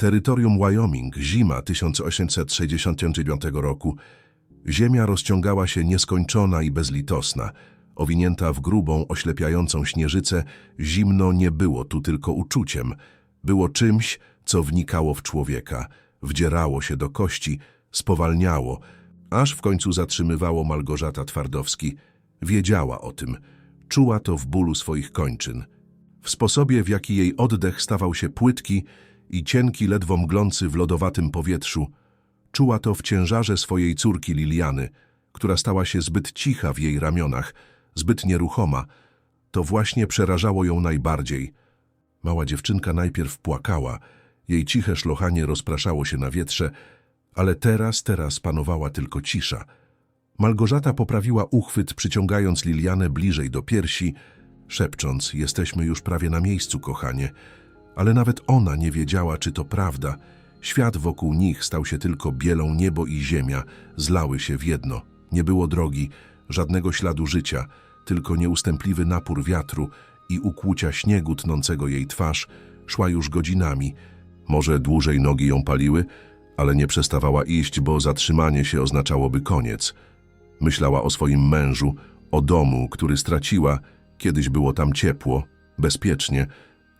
Terytorium Wyoming, zima 1869 roku. Ziemia rozciągała się nieskończona i bezlitosna. Owinięta w grubą, oślepiającą śnieżycę, zimno nie było tu tylko uczuciem. Było czymś, co wnikało w człowieka, wdzierało się do kości, spowalniało, aż w końcu zatrzymywało Malgorzata Twardowski. Wiedziała o tym, czuła to w bólu swoich kończyn. W sposobie, w jaki jej oddech stawał się płytki i cienki, ledwo mglący w lodowatym powietrzu, czuła to w ciężarze swojej córki Liliany, która stała się zbyt cicha w jej ramionach, zbyt nieruchoma. To właśnie przerażało ją najbardziej. Mała dziewczynka najpierw płakała, jej ciche szlochanie rozpraszało się na wietrze, ale teraz, teraz panowała tylko cisza. Malgorzata poprawiła uchwyt, przyciągając Lilianę bliżej do piersi, szepcząc, jesteśmy już prawie na miejscu, kochanie. Ale nawet ona nie wiedziała, czy to prawda. Świat wokół nich stał się tylko bielą, niebo i ziemia zlały się w jedno. Nie było drogi, żadnego śladu życia, tylko nieustępliwy napór wiatru i ukłucia śniegu tnącego jej twarz szła już godzinami. Może dłużej nogi ją paliły, ale nie przestawała iść, bo zatrzymanie się oznaczałoby koniec. Myślała o swoim mężu, o domu, który straciła, kiedyś było tam ciepło, bezpiecznie,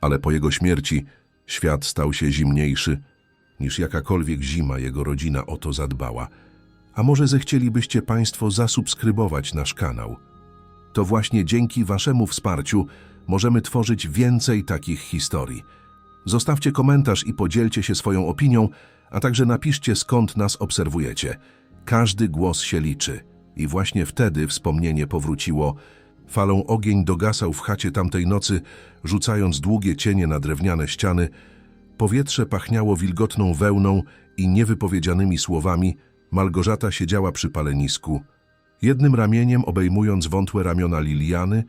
ale po jego śmierci świat stał się zimniejszy niż jakakolwiek zima jego rodzina o to zadbała. A może zechcielibyście Państwo zasubskrybować nasz kanał? To właśnie dzięki Waszemu wsparciu możemy tworzyć więcej takich historii. Zostawcie komentarz i podzielcie się swoją opinią, a także napiszcie skąd nas obserwujecie. Każdy głos się liczy. I właśnie wtedy wspomnienie powróciło. Falą ogień dogasał w chacie tamtej nocy, rzucając długie cienie na drewniane ściany. Powietrze pachniało wilgotną wełną i niewypowiedzianymi słowami. Malgorzata siedziała przy palenisku. Jednym ramieniem obejmując wątłe ramiona Liliany,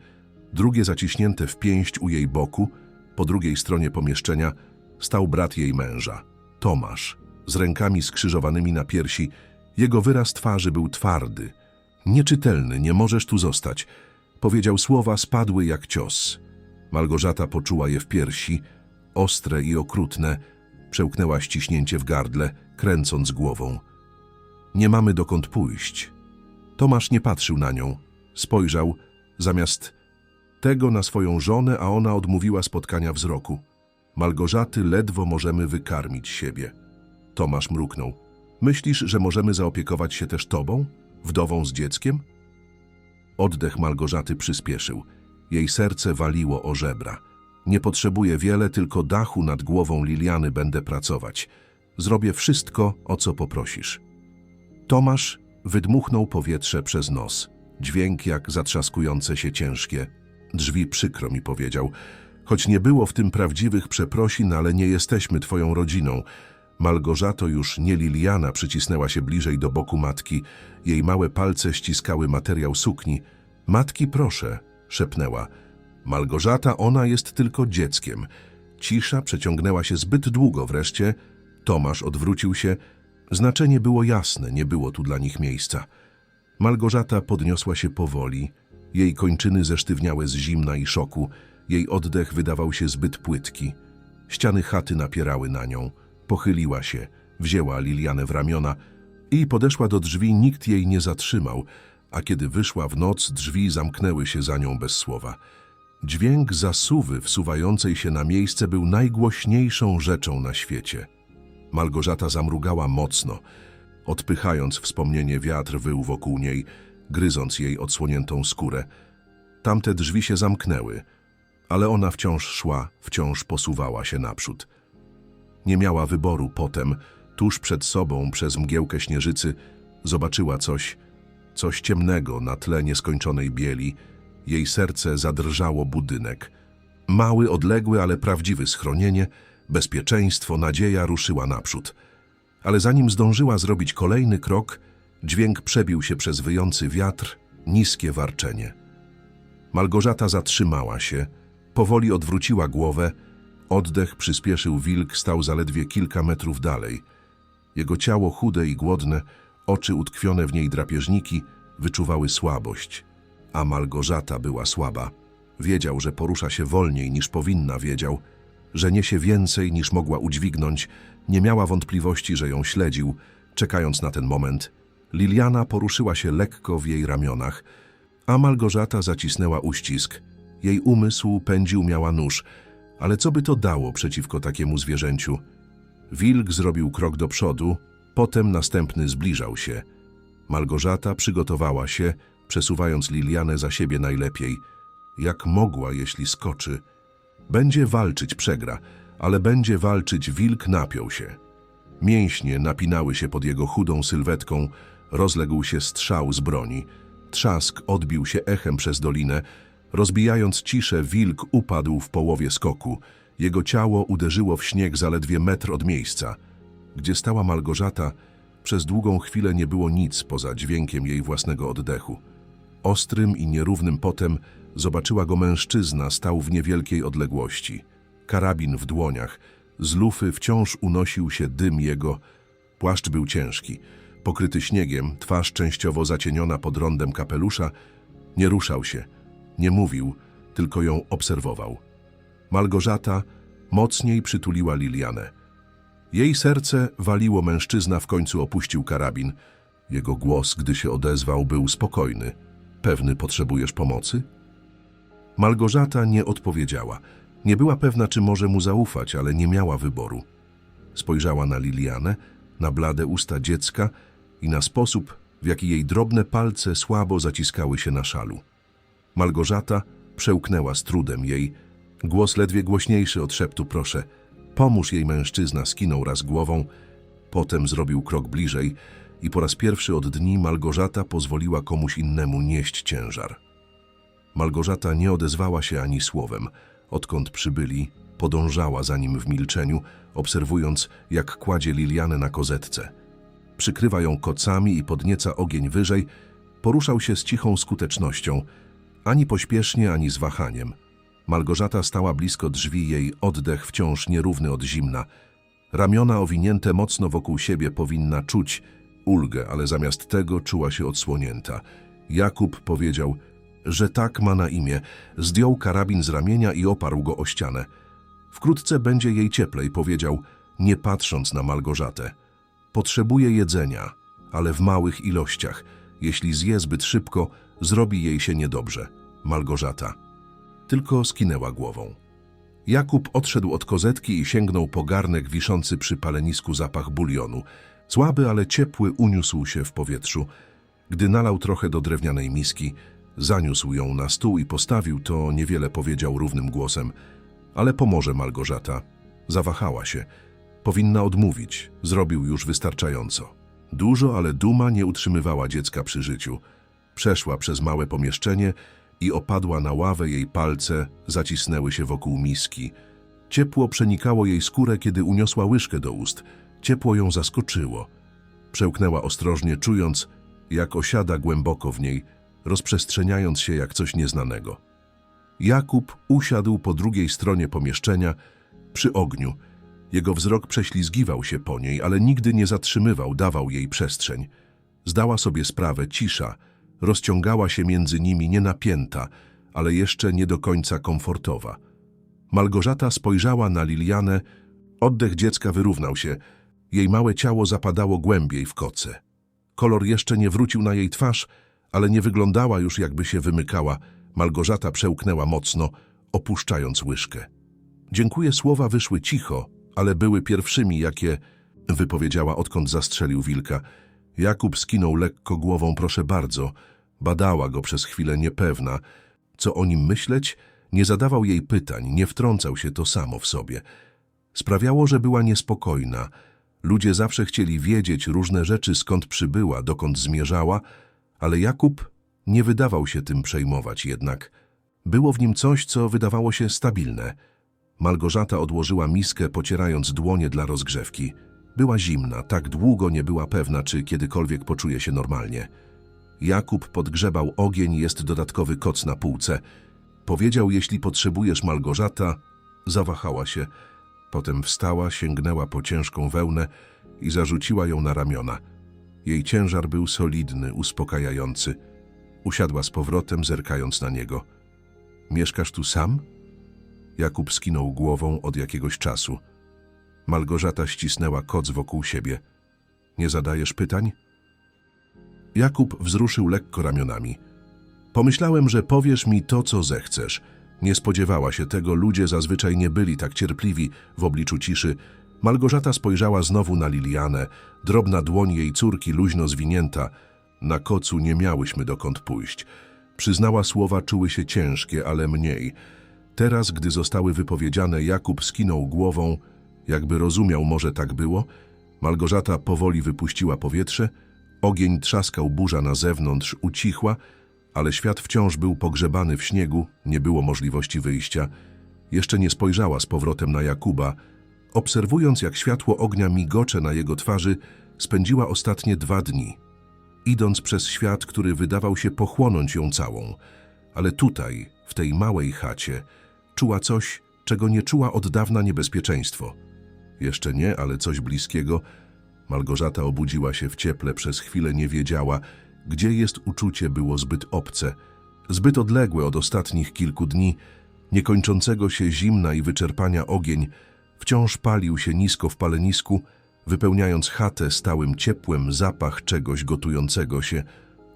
drugie zaciśnięte w pięść u jej boku, po drugiej stronie pomieszczenia stał brat jej męża, Tomasz, z rękami skrzyżowanymi na piersi. Jego wyraz twarzy był twardy. Nieczytelny, nie możesz tu zostać. Powiedział słowa, spadły jak cios. Malgorzata poczuła je w piersi, ostre i okrutne. Przełknęła ściśnięcie w gardle, kręcąc głową. Nie mamy dokąd pójść. Tomasz nie patrzył na nią. Spojrzał, zamiast tego na swoją żonę, a ona odmówiła spotkania wzroku. Malgorzaty ledwo możemy wykarmić siebie. Tomasz mruknął. Myślisz, że możemy zaopiekować się też tobą? Wdową z dzieckiem? Oddech Malgorzaty przyspieszył. Jej serce waliło o żebra. Nie potrzebuję wiele, tylko dachu nad głową Liliany będę pracować. Zrobię wszystko, o co poprosisz. Tomasz wydmuchnął powietrze przez nos. Dźwięk jak zatrzaskujące się ciężkie. Drzwi przykro mi powiedział. Choć nie było w tym prawdziwych przeprosin, ale nie jesteśmy twoją rodziną. Malgorzato już nie Liliana przycisnęła się bliżej do boku matki. Jej małe palce ściskały materiał sukni. Matki proszę, szepnęła. Malgorzata, ona jest tylko dzieckiem. Cisza przeciągnęła się zbyt długo wreszcie. Tomasz odwrócił się. Znaczenie było jasne, nie było tu dla nich miejsca. Malgorzata podniosła się powoli. Jej kończyny zesztywniały z zimna i szoku. Jej oddech wydawał się zbyt płytki. Ściany chaty napierały na nią. Pochyliła się, wzięła Lilianę w ramiona i podeszła do drzwi. Nikt jej nie zatrzymał, a kiedy wyszła w noc, drzwi zamknęły się za nią bez słowa. Dźwięk zasuwy wsuwającej się na miejsce był najgłośniejszą rzeczą na świecie. Malgorzata zamrugała mocno, odpychając wspomnienie wiatr wył wokół niej, gryząc jej odsłoniętą skórę. Tamte drzwi się zamknęły, ale ona wciąż szła, wciąż posuwała się naprzód. Nie miała wyboru potem, tuż przed sobą, przez mgiełkę śnieżycy, zobaczyła coś, coś ciemnego na tle nieskończonej bieli. Jej serce zadrżało budynek. Mały, odległy, ale prawdziwy schronienie, bezpieczeństwo, nadzieja ruszyła naprzód. Ale zanim zdążyła zrobić kolejny krok, dźwięk przebił się przez wyjący wiatr, niskie warczenie. Malgorzata zatrzymała się, powoli odwróciła głowę, Oddech przyspieszył wilk, stał zaledwie kilka metrów dalej. Jego ciało chude i głodne, oczy utkwione w niej drapieżniki, wyczuwały słabość. A Malgorzata była słaba. Wiedział, że porusza się wolniej niż powinna, wiedział. że niesie więcej niż mogła udźwignąć, nie miała wątpliwości, że ją śledził. Czekając na ten moment, Liliana poruszyła się lekko w jej ramionach, a Malgorzata zacisnęła uścisk. Jej umysł pędził miała nóż, ale co by to dało przeciwko takiemu zwierzęciu? Wilk zrobił krok do przodu, potem następny zbliżał się. Malgorzata przygotowała się, przesuwając Lilianę za siebie najlepiej. Jak mogła, jeśli skoczy? Będzie walczyć, przegra, ale będzie walczyć, wilk napiął się. Mięśnie napinały się pod jego chudą sylwetką, rozległ się strzał z broni. Trzask odbił się echem przez dolinę, rozbijając ciszę, wilk upadł w połowie skoku. Jego ciało uderzyło w śnieg zaledwie metr od miejsca. Gdzie stała Malgorzata, przez długą chwilę nie było nic poza dźwiękiem jej własnego oddechu. Ostrym i nierównym potem zobaczyła go mężczyzna, stał w niewielkiej odległości. Karabin w dłoniach, z lufy wciąż unosił się dym jego. Płaszcz był ciężki, pokryty śniegiem, twarz częściowo zacieniona pod rondem kapelusza. Nie ruszał się, nie mówił, tylko ją obserwował. Malgorzata mocniej przytuliła Lilianę. Jej serce waliło, mężczyzna w końcu opuścił karabin. Jego głos, gdy się odezwał, był spokojny. Pewny potrzebujesz pomocy? Malgorzata nie odpowiedziała. Nie była pewna, czy może mu zaufać, ale nie miała wyboru. Spojrzała na Lilianę, na blade usta dziecka i na sposób, w jaki jej drobne palce słabo zaciskały się na szalu. Malgorzata przełknęła z trudem jej. Głos ledwie głośniejszy od szeptu proszę. Pomóż jej mężczyzna skinął raz głową, potem zrobił krok bliżej i po raz pierwszy od dni Malgorzata pozwoliła komuś innemu nieść ciężar. Malgorzata nie odezwała się ani słowem. Odkąd przybyli, podążała za nim w milczeniu, obserwując, jak kładzie Lilianę na kozetce. Przykrywa ją kocami i podnieca ogień wyżej, poruszał się z cichą skutecznością, ani pośpiesznie, ani z wahaniem. Malgorzata stała blisko drzwi, jej oddech wciąż nierówny od zimna. Ramiona owinięte mocno wokół siebie powinna czuć ulgę, ale zamiast tego czuła się odsłonięta. Jakub powiedział, że tak ma na imię, zdjął karabin z ramienia i oparł go o ścianę. Wkrótce będzie jej cieplej, powiedział, nie patrząc na Malgorzatę. Potrzebuje jedzenia, ale w małych ilościach. Jeśli zje zbyt szybko, zrobi jej się niedobrze. Malgorzata. Tylko skinęła głową. Jakub odszedł od kozetki i sięgnął po garnek wiszący przy palenisku zapach bulionu. Słaby, ale ciepły uniósł się w powietrzu. Gdy nalał trochę do drewnianej miski, zaniósł ją na stół i postawił, to niewiele powiedział równym głosem. Ale pomoże Malgorzata. Zawahała się. Powinna odmówić. Zrobił już wystarczająco. Dużo, ale duma nie utrzymywała dziecka przy życiu. Przeszła przez małe pomieszczenie i opadła na ławę, jej palce zacisnęły się wokół miski. Ciepło przenikało jej skórę, kiedy uniosła łyżkę do ust. Ciepło ją zaskoczyło. Przełknęła ostrożnie, czując, jak osiada głęboko w niej, rozprzestrzeniając się jak coś nieznanego. Jakub usiadł po drugiej stronie pomieszczenia, przy ogniu. Jego wzrok prześlizgiwał się po niej, ale nigdy nie zatrzymywał, dawał jej przestrzeń. Zdała sobie sprawę, cisza, rozciągała się między nimi nienapięta, ale jeszcze nie do końca komfortowa. Malgorzata spojrzała na Lilianę, oddech dziecka wyrównał się, jej małe ciało zapadało głębiej w koce. Kolor jeszcze nie wrócił na jej twarz, ale nie wyglądała już jakby się wymykała. Malgorzata przełknęła mocno, opuszczając łyżkę. Dziękuję słowa wyszły cicho, ale były pierwszymi, jakie wypowiedziała odkąd zastrzelił wilka. Jakub skinął lekko głową, proszę bardzo. Badała go przez chwilę niepewna. Co o nim myśleć? Nie zadawał jej pytań, nie wtrącał się to samo w sobie. Sprawiało, że była niespokojna. Ludzie zawsze chcieli wiedzieć różne rzeczy, skąd przybyła, dokąd zmierzała, ale Jakub nie wydawał się tym przejmować jednak. Było w nim coś, co wydawało się stabilne. Malgorzata odłożyła miskę, pocierając dłonie dla rozgrzewki. Była zimna, tak długo nie była pewna, czy kiedykolwiek poczuje się normalnie. Jakub podgrzebał ogień, jest dodatkowy koc na półce. Powiedział, jeśli potrzebujesz Malgorzata, zawahała się. Potem wstała, sięgnęła po ciężką wełnę i zarzuciła ją na ramiona. Jej ciężar był solidny, Jakub skinął głową od jakiegoś czasu. Malgorzata ścisnęła koc wokół siebie. Nie zadajesz pytań? Jakub wzruszył lekko ramionami. Pomyślałem, że powiesz mi to, co zechcesz. Nie spodziewała się tego, ludzie zazwyczaj nie byli tak cierpliwi w obliczu ciszy. Malgorzata spojrzała znowu na Lilianę, drobna dłoń jej córki luźno zwinięta. Na kocu nie miałyśmy dokąd pójść. Przyznała słowa czuły się ciężkie, ale mniej. Teraz, gdy zostały wypowiedziane, Jakub skinął głową, jakby rozumiał, może tak było. Malgorzata powoli wypuściła powietrze, ogień trzaskał, burza na zewnątrz ucichła, ale świat wciąż był pogrzebany w śniegu, nie było możliwości wyjścia. Jeszcze nie spojrzała z powrotem na Jakuba. Obserwując, jak światło ognia migocze na jego twarzy, spędziła ostatnie dwa dni. Idąc przez świat, który wydawał się pochłonąć ją całą. Ale tutaj, w tej małej chacie, czuła coś, czego nie czuła od dawna niebezpieczeństwo. Jeszcze nie, ale coś bliskiego. Malgorzata obudziła się w cieple, przez chwilę nie wiedziała, gdzie jest uczucie było zbyt obce, zbyt odległe od ostatnich kilku dni, niekończącego się zimna i wyczerpania ogień, wciąż palił się nisko w palenisku, wypełniając chatę stałym ciepłem, zapach czegoś gotującego się,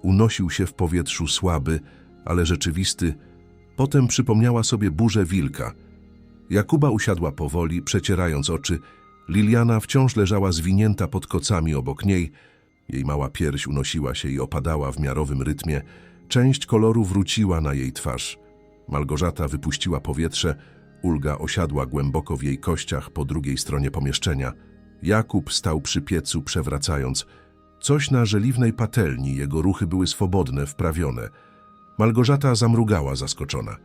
unosił się w powietrzu słaby, ale rzeczywisty. Potem przypomniała sobie burzę wilka. Jakuba usiadła powoli, przecierając oczy. Liliana wciąż leżała zwinięta pod kocami obok niej, jej mała pierś unosiła się i opadała w miarowym rytmie. Część koloru wróciła na jej twarz. Malgorzata wypuściła powietrze, ulga osiadła głęboko w jej kościach po drugiej stronie pomieszczenia. Jakub stał przy piecu, przewracając. Coś na żeliwnej patelni, jego ruchy były swobodne, wprawione. Malgorzata zamrugała zaskoczona.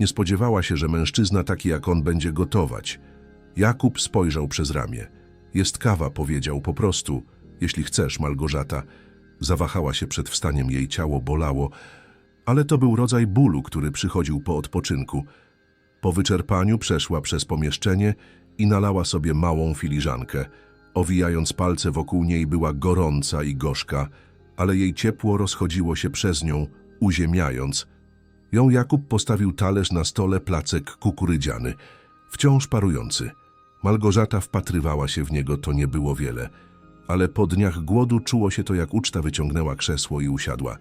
Nie spodziewała się, że mężczyzna taki jak on będzie gotować. Jakub spojrzał przez ramię. Jest kawa, powiedział po prostu – jeśli chcesz, Malgorzata. Zawahała się przed wstaniem, jej ciało bolało, ale to był rodzaj bólu, który przychodził po odpoczynku. Po wyczerpaniu przeszła przez pomieszczenie i nalała sobie małą filiżankę. Owijając palce wokół niej była gorąca i gorzka, ale jej ciepło rozchodziło się przez nią, uziemiając. Ją Jakub postawił talerz na stole placek kukurydziany, wciąż parujący. Malgorzata wpatrywała się w niego, to nie było wiele – ale po dniach głodu czuło się to, jak uczta wyciągnęła krzesło i usiadła.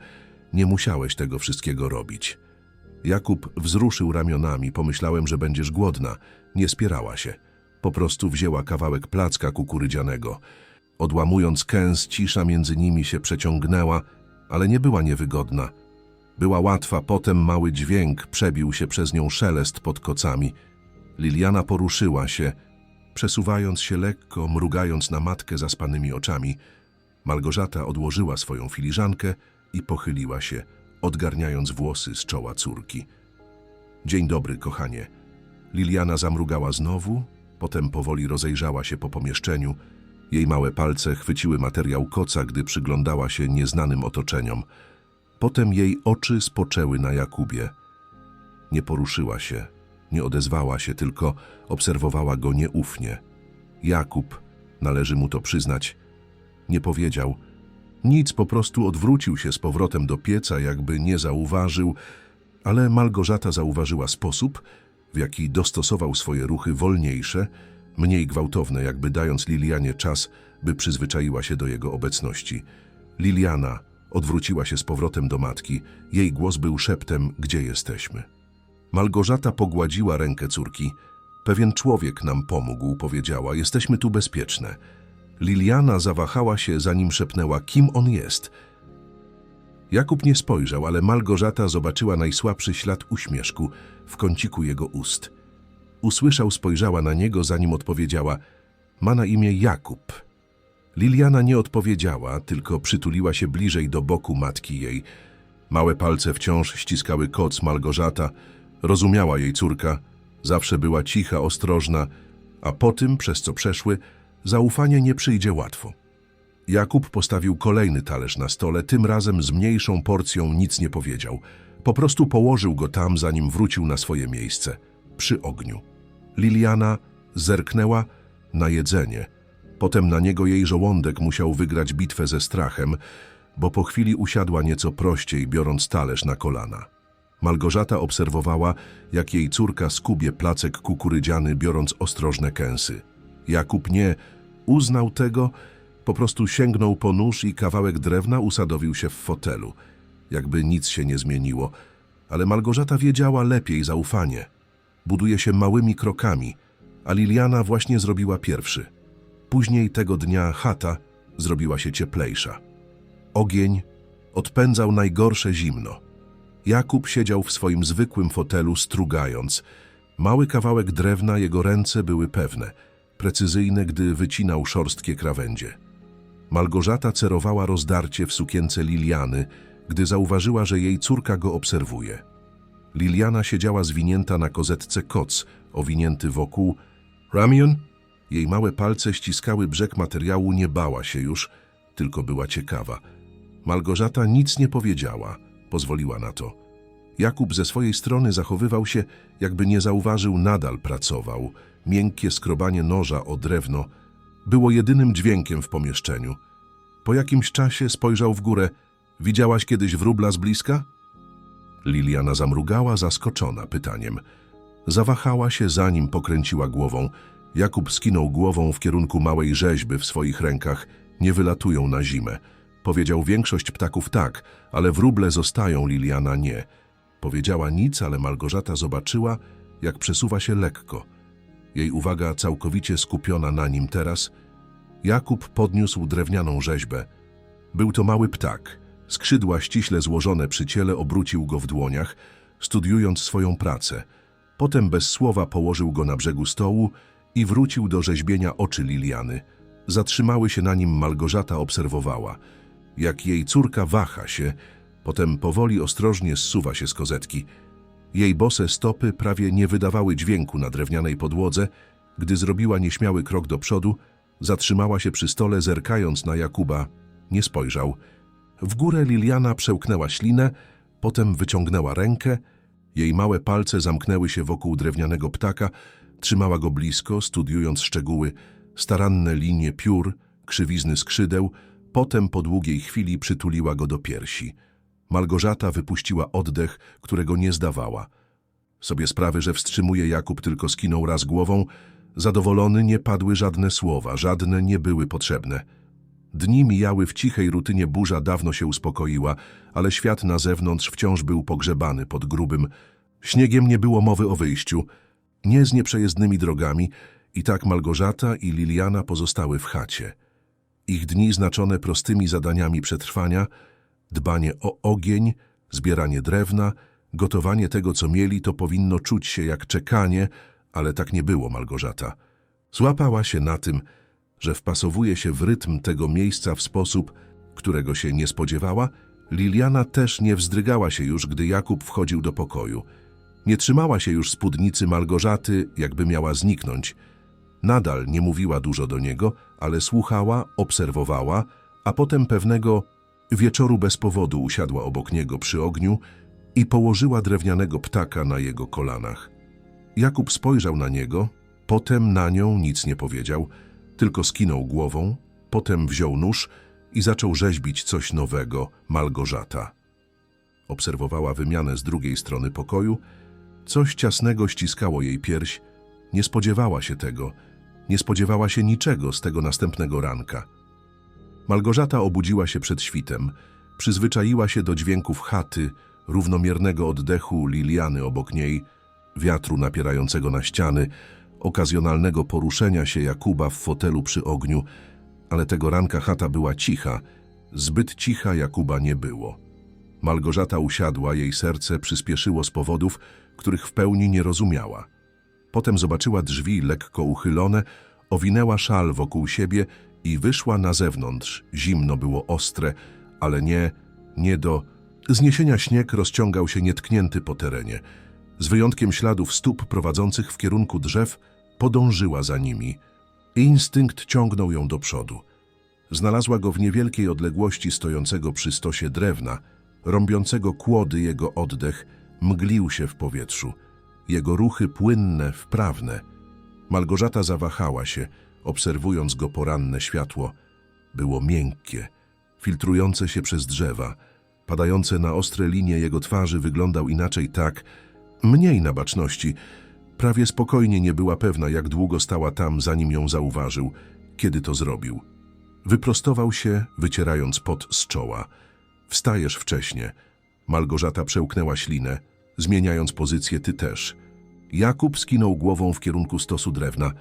Nie musiałeś tego wszystkiego robić. Jakub wzruszył ramionami, pomyślałem, że będziesz głodna. Nie spierała się. Po prostu wzięła kawałek placka kukurydzianego. Odłamując kęs, cisza między nimi się przeciągnęła, ale nie była niewygodna. Była łatwa, potem mały dźwięk, przebił się przez nią szelest pod kocami. Liliana poruszyła się, Przesuwając się lekko, mrugając na matkę zaspanymi oczami, Malgorzata odłożyła swoją filiżankę i pochyliła się, odgarniając włosy z czoła córki. Dzień dobry, kochanie. Liliana zamrugała znowu, potem powoli rozejrzała się po pomieszczeniu. Jej małe palce chwyciły materiał koca, gdy przyglądała się nieznanym otoczeniom. Potem jej oczy spoczęły na Jakubie. Nie poruszyła się, nie odezwała się, tylko obserwowała go nieufnie. Jakub, należy mu to przyznać, nie powiedział nic, po prostu odwrócił się z powrotem do pieca, jakby nie zauważył, ale Malgorzata zauważyła sposób, w jaki dostosował swoje ruchy wolniejsze, mniej gwałtowne, jakby dając Lilianie czas, by przyzwyczaiła się do jego obecności. Liliana odwróciła się z powrotem do matki. Jej głos był szeptem, gdzie jesteśmy. Malgorzata pogładziła rękę córki. Pewien człowiek nam pomógł, powiedziała. Jesteśmy tu bezpieczne. Liliana zawahała się, zanim szepnęła, kim on jest. Jakub nie spojrzał, ale Malgorzata zobaczyła najsłabszy ślad uśmieszku w kąciku jego ust. Usłyszał, spojrzała na niego, zanim odpowiedziała, ma na imię Jakub. Liliana nie odpowiedziała, tylko przytuliła się bliżej do boku matki jej. Małe palce wciąż ściskały koc Malgorzata, Rozumiała jej córka, zawsze była cicha, ostrożna, a po tym, przez co przeszły, zaufanie nie przyjdzie łatwo. Jakub postawił kolejny talerz na stole, tym razem z mniejszą porcją nic nie powiedział. Po prostu położył go tam, zanim wrócił na swoje miejsce, przy ogniu. Liliana zerknęła na jedzenie. Potem na niego jej żołądek musiał wygrać bitwę ze strachem, bo po chwili usiadła nieco prościej, biorąc talerz na kolana. Malgorzata obserwowała, jak jej córka skubie placek kukurydziany, biorąc ostrożne kęsy. Jakub nie uznał tego, po prostu sięgnął po nóż i kawałek drewna usadowił się w fotelu. Jakby nic się nie zmieniło. Ale Malgorzata wiedziała lepiej zaufanie. Buduje się małymi krokami, a Liliana właśnie zrobiła pierwszy. Później tego dnia chata zrobiła się cieplejsza. Ogień odpędzał najgorsze zimno. Jakub siedział w swoim zwykłym fotelu, strugając. Mały kawałek drewna jego ręce były pewne, precyzyjne, gdy wycinał szorstkie krawędzie. Malgorzata cerowała rozdarcie w sukience Liliany, gdy zauważyła, że jej córka go obserwuje. Liliana siedziała zwinięta na kozetce koc, owinięty wokół. Ramion? Jej małe palce ściskały brzeg materiału, nie bała się już, tylko była ciekawa. Malgorzata nic nie powiedziała, pozwoliła na to. Jakub ze swojej strony zachowywał się, jakby nie zauważył, nadal pracował. Miękkie skrobanie noża o drewno było jedynym dźwiękiem w pomieszczeniu. Po jakimś czasie spojrzał w górę. Widziałaś kiedyś wróbla z bliska? Liliana zamrugała, zaskoczona pytaniem. Zawahała się, zanim pokręciła głową. Jakub skinął głową w kierunku małej rzeźby w swoich rękach. Nie wylatują na zimę. Powiedział większość ptaków tak, ale wróble zostają, Liliana nie. Powiedziała nic, ale Malgorzata zobaczyła, jak przesuwa się lekko. Jej uwaga całkowicie skupiona na nim teraz. Jakub podniósł drewnianą rzeźbę. Był to mały ptak. Skrzydła ściśle złożone przy ciele obrócił go w dłoniach, studiując swoją pracę. Potem bez słowa położył go na brzegu stołu i wrócił do rzeźbienia oczy Liliany. Zatrzymały się na nim Malgorzata obserwowała. Jak jej córka waha się, potem powoli ostrożnie zsuwa się z kozetki. Jej bose stopy prawie nie wydawały dźwięku na drewnianej podłodze. Gdy zrobiła nieśmiały krok do przodu, zatrzymała się przy stole, zerkając na Jakuba. Nie spojrzał. W górę Liliana przełknęła ślinę, potem wyciągnęła rękę. Jej małe palce zamknęły się wokół drewnianego ptaka, trzymała go blisko, studiując szczegóły, staranne linie piór, krzywizny skrzydeł, potem po długiej chwili przytuliła go do piersi. Malgorzata wypuściła oddech, którego nie zdawała. Sobie sprawy, że wstrzymuje Jakub, tylko skinął raz głową. Zadowolony nie padły żadne słowa, żadne nie były potrzebne. Dni mijały w cichej rutynie, burza dawno się uspokoiła, ale świat na zewnątrz wciąż był pogrzebany pod grubym. Śniegiem nie było mowy o wyjściu, nie z nieprzejezdnymi drogami, i tak Malgorzata i Liliana pozostały w chacie. Ich dni znaczone prostymi zadaniami przetrwania, dbanie o ogień, zbieranie drewna, gotowanie tego, co mieli, to powinno czuć się jak czekanie, ale tak nie było Malgorzata. Złapała się na tym, że wpasowuje się w rytm tego miejsca w sposób, którego się nie spodziewała, Liliana też nie wzdrygała się już, gdy Jakub wchodził do pokoju. Nie trzymała się już spódnicy Malgorzaty, jakby miała zniknąć. Nadal nie mówiła dużo do niego, ale słuchała, obserwowała, a potem pewnego wieczoru bez powodu usiadła obok niego przy ogniu i położyła drewnianego ptaka na jego kolanach. Jakub spojrzał na niego, potem na nią nic nie powiedział, tylko skinął głową, potem wziął nóż i zaczął rzeźbić coś nowego, Malgorzata. Obserwowała wymianę z drugiej strony pokoju, coś ciasnego ściskało jej pierś, nie spodziewała się tego, nie spodziewała się niczego z tego następnego ranka. Malgorzata obudziła się przed świtem, przyzwyczaiła się do dźwięków chaty, równomiernego oddechu Liliany obok niej, wiatru napierającego na ściany, okazjonalnego poruszenia się Jakuba w fotelu przy ogniu, ale tego ranka chata była cicha, zbyt cicha Jakuba nie było. Malgorzata usiadła, jej serce przyspieszyło z powodów, których w pełni nie rozumiała. Potem zobaczyła drzwi lekko uchylone, owinęła szal wokół siebie i wyszła na zewnątrz. Zimno było ostre, ale nie, nie do... Zniesienia śnieg rozciągał się nietknięty po terenie. Z wyjątkiem śladów stóp prowadzących w kierunku drzew, podążyła za nimi. Instynkt ciągnął ją do przodu. Znalazła go w niewielkiej odległości stojącego przy stosie drewna, rąbiącego kłody jego oddech, mglił się w powietrzu. Jego ruchy płynne, wprawne. Malgorzata zawahała się, obserwując go poranne światło. Było miękkie, filtrujące się przez drzewa. padające na ostre linie jego twarzy wyglądał inaczej tak, mniej na baczności. Prawie spokojnie nie była pewna, jak długo stała tam, zanim ją zauważył, kiedy to zrobił. Wyprostował się, wycierając pot z czoła. Wstajesz wcześnie. Malgorzata przełknęła ślinę, zmieniając pozycję ty też. Jakub skinął głową w kierunku stosu drewna.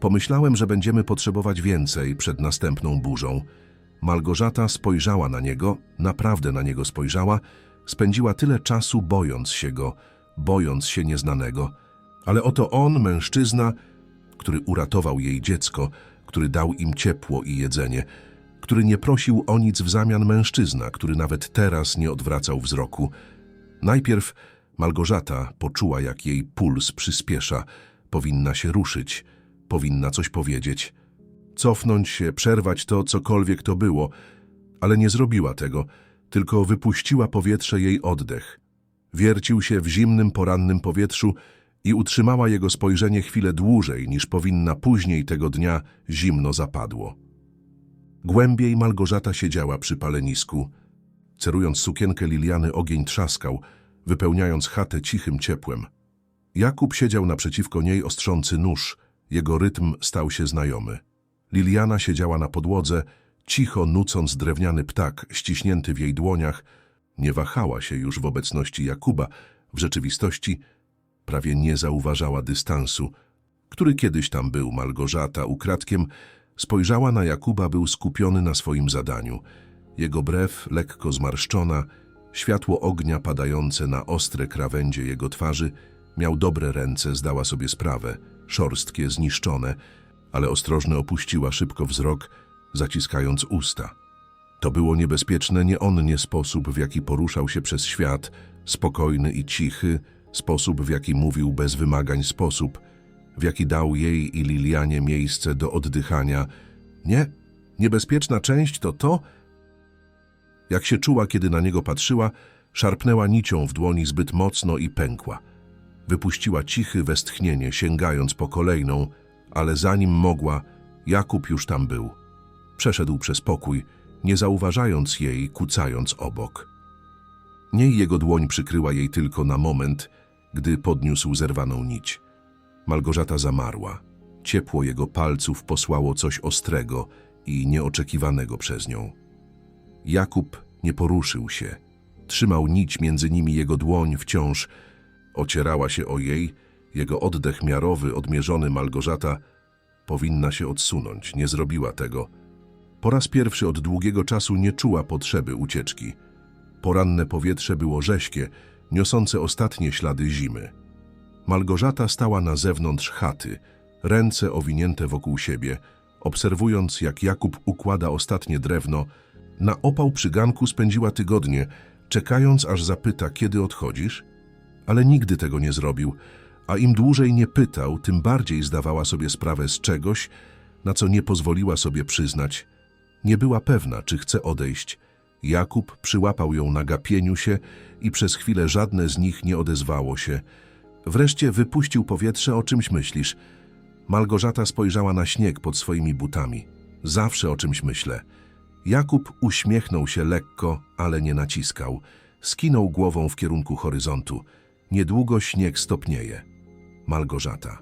Pomyślałem, że będziemy potrzebować więcej przed następną burzą. Malgorzata spojrzała na niego, naprawdę na niego spojrzała, spędziła tyle czasu bojąc się go, bojąc się nieznanego. Ale oto on, mężczyzna, który uratował jej dziecko, który dał im ciepło i jedzenie, który nie prosił o nic w zamian mężczyzna, który nawet teraz nie odwracał wzroku. Najpierw Malgorzata poczuła, jak jej puls przyspiesza, powinna się ruszyć, powinna coś powiedzieć, cofnąć się, przerwać to, cokolwiek to było, ale nie zrobiła tego, tylko wypuściła powietrze jej oddech. Wiercił się w zimnym, porannym powietrzu i utrzymała jego spojrzenie chwilę dłużej, niż powinna później tego dnia zimno zapadło. Głębiej Malgorzata siedziała przy palenisku. Cerując sukienkę Liliany, ogień trzaskał, wypełniając chatę cichym ciepłem. Jakub siedział naprzeciwko niej ostrzący nóż. Jego rytm stał się znajomy. Liliana siedziała na podłodze, cicho nucąc drewniany ptak ściśnięty w jej dłoniach. Nie wahała się już w obecności Jakuba. W rzeczywistości prawie nie zauważała dystansu, który kiedyś tam był. Malgorzata ukradkiem spojrzała na Jakuba, był skupiony na swoim zadaniu. Jego brew lekko zmarszczona, światło ognia padające na ostre krawędzie jego twarzy, miał dobre ręce, zdała sobie sprawę, szorstkie, zniszczone, ale ostrożnie opuściła szybko wzrok, zaciskając usta. To było niebezpieczne nie on nie sposób, w jaki poruszał się przez świat, spokojny i cichy, sposób, w jaki mówił bez wymagań, sposób, w jaki dał jej i Lilianie miejsce do oddychania. Nie, niebezpieczna część to to, jak się czuła, kiedy na niego patrzyła, szarpnęła nicią w dłoni zbyt mocno i pękła. Wypuściła cichy westchnienie, sięgając po kolejną, ale zanim mogła, Jakub już tam był. Przeszedł przez pokój, nie zauważając jej, kucając obok. Niej jego dłoń przykryła jej tylko na moment, gdy podniósł zerwaną nić. Malgorzata zamarła. Ciepło jego palców posłało coś ostrego i nieoczekiwanego przez nią. Jakub nie poruszył się. Trzymał nić między nimi jego dłoń wciąż. Ocierała się o jej, jego oddech miarowy, odmierzony Malgorzata, powinna się odsunąć, nie zrobiła tego. Po raz pierwszy od długiego czasu nie czuła potrzeby ucieczki. Poranne powietrze było rześkie, niosące ostatnie ślady zimy. Malgorzata stała na zewnątrz chaty, ręce owinięte wokół siebie, obserwując, jak Jakub układa ostatnie drewno. Na opał przy ganku spędziła tygodnie, czekając, aż zapyta, kiedy odchodzisz? Ale nigdy tego nie zrobił, a im dłużej nie pytał, tym bardziej zdawała sobie sprawę z czegoś, na co nie pozwoliła sobie przyznać. Nie była pewna, czy chce odejść. Jakub przyłapał ją na gapieniu się i przez chwilę żadne z nich nie odezwało się. Wreszcie wypuścił powietrze, o czymś myślisz. Malgorzata spojrzała na śnieg pod swoimi butami. Zawsze o czymś myślę. Jakub uśmiechnął się lekko, ale nie naciskał. Skinął głową w kierunku horyzontu. Niedługo śnieg stopnieje. Malgorzata.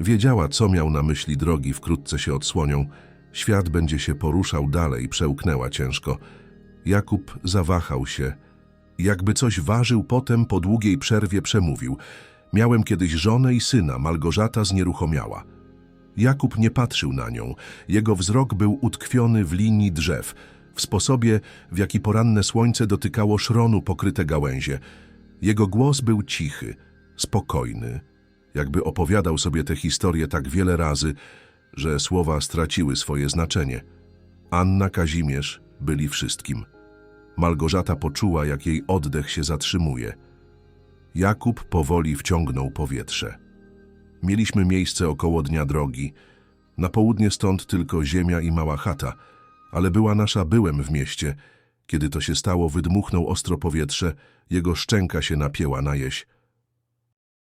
Wiedziała, co miał na myśli drogi, wkrótce się odsłonią. Świat będzie się poruszał dalej, przełknęła ciężko. Jakub zawahał się. Jakby coś ważył, potem po długiej przerwie przemówił. Miałem kiedyś żonę i syna, Malgorzata znieruchomiała. Jakub nie patrzył na nią. Jego wzrok był utkwiony w linii drzew, w sposobie, w jaki poranne słońce dotykało szronu pokryte gałęzie. Jego głos był cichy, spokojny, jakby opowiadał sobie tę historię tak wiele razy, że słowa straciły swoje znaczenie. Anna, Kazimierz byli wszystkim. Malgorzata poczuła, jak jej oddech się zatrzymuje. Jakub powoli wciągnął powietrze. Mieliśmy miejsce około dnia drogi. Na południe stąd tylko ziemia i mała chata, ale była nasza byłem w mieście. Kiedy to się stało, wydmuchnął ostro powietrze, jego szczęka się napięła na.